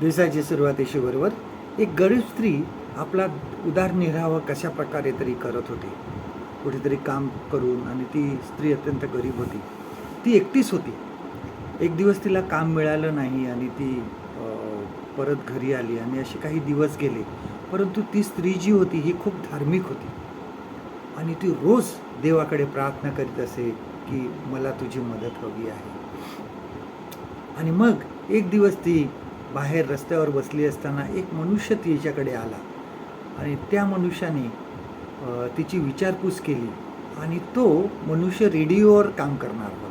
दिवसाची सुरुवातीशी बरोबर एक गरीब स्त्री आपला उदारनिर्वाह कशा प्रकारे तरी करत होती. कुठेतरी काम करून आणि ती स्त्री अत्यंत गरीब होती. ती एकटीच होती. एक दिवस तिला काम मिळालं नाही आणि ती परत घरी आली आणि असे काही दिवस गेले. परंतु ती स्त्री जी होती ही खूप धार्मिक होती. आणि ती रोज देवाकडे प्रार्थना करीत असे की मला तुझी मदत हवी आहे. आणि मग एक दिवस ती बाहेर रस्त्यावर बसली असताना एक मनुष्य तिच्याकडे आला. आणि त्या मनुष्याने तिची विचारपूस केली आणि तो मनुष्य रेडिओवर काम करणार होता.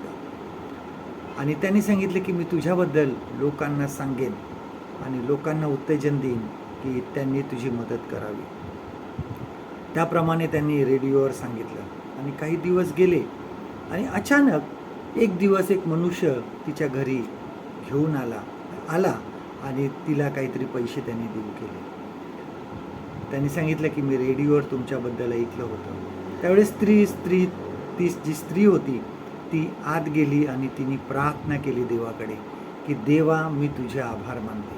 आणि त्यांनी सांगितले की मी तुझ्याबद्दल लोकांना सांगेन आणि लोकांना उत्तेजन देईन की त्यांनी तुझी मदत करावी. त्याप्रमाणे त्यांनी रेडिओवर सांगितलं. आणि काही दिवस गेले आणि अचानक एक दिवस एक मनुष्य तिच्या घरी घेऊन आला आला आणि तिला काहीतरी पैसे त्यांनी देऊ केले. त्यांनी सांगितलं की मी रेडिओवर तुमच्याबद्दल ऐकलं होतं. त्यावेळेस स्त्री स्त्री ती जी स्त्री होती ती आत गेली आणि तिने प्रार्थना केली देवाकडे की देवा मी तुझे आभार मानते.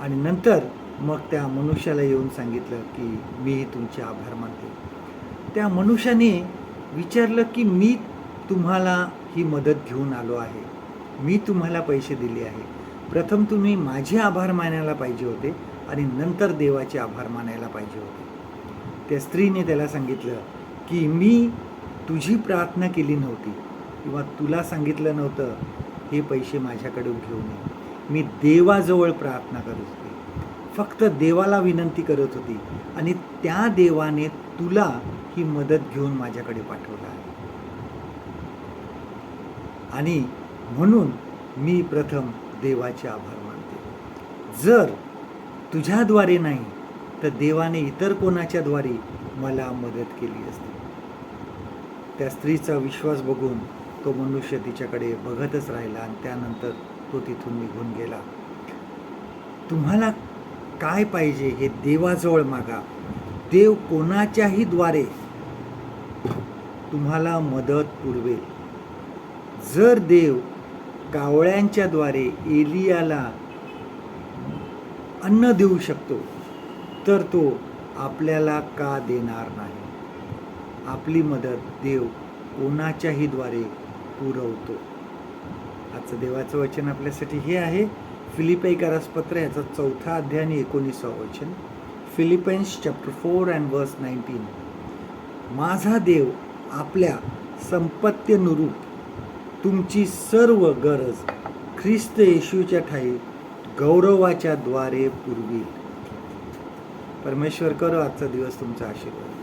आणि नंतर मग त्या मनुष्याला येऊन सांगितलं की मीही तुमचे आभार मानते. त्या मनुष्याने विचारलं की मी तुम्हाला ही मदत घेऊन आलो आहे. मी तुम्हाला पैसे दिले आहे प्रथम तुम्ही माझे आभार मानायला पाहिजे होते आणि नंतर देवाचे आभार मानायला पाहिजे होते. त्या स्त्रीने त्याला सांगितलं की मी तुझी प्रार्थना केली नव्हती किंवा तुला सांगितलं नव्हतं हे पैसे माझ्याकडून घेऊन ये. मी देवाजवळ प्रार्थना करत होते. फक्त देवाला विनंती करत होती आणि त्या देवाने तुला ही मदत घेऊन माझ्याकडे पाठवलं आहे. आणि म्हणून मी प्रथम देवाचे आभार मानते. जर तुझ्याद्वारे नाही तर देवाने इतर कोणाच्याद्वारे मला मदत केली असती. त्या स्त्रीचा विश्वास बघून तो मनुष्य तिच्याकडे बघतच राहिला आणि त्यानंतर तो तिथून निघून गेला. तुम्हाला काय पाहिजे हे देवाजवळ मागा. देव कोणाच्याही द्वारे तुम्हाला मदत पुरवेल. जर देव कावळ्यांच्या द्वारे एलियाला अन्न देऊ शकतो तर तो आपल्याला का देणार नाही? आपली मदत देव कोणाच्याही द्वारे पुरवतो. आजचं देवाचं वचन आपल्यासाठी हे आहे. फिलिपाई पत्र याचा चौथा अध्याय आणि एकोणीसावं वचन. Philippians chapter four and verse nineteen माझा देव आपल्या संपत्तीनुरूप तुमची सर्व गरज ख्रिस्त येशूच्या ठाई गौरवाच्या द्वारे पुरवी. परमेश्वर करो आजचा दिवस तुमचा आशीर्वाद.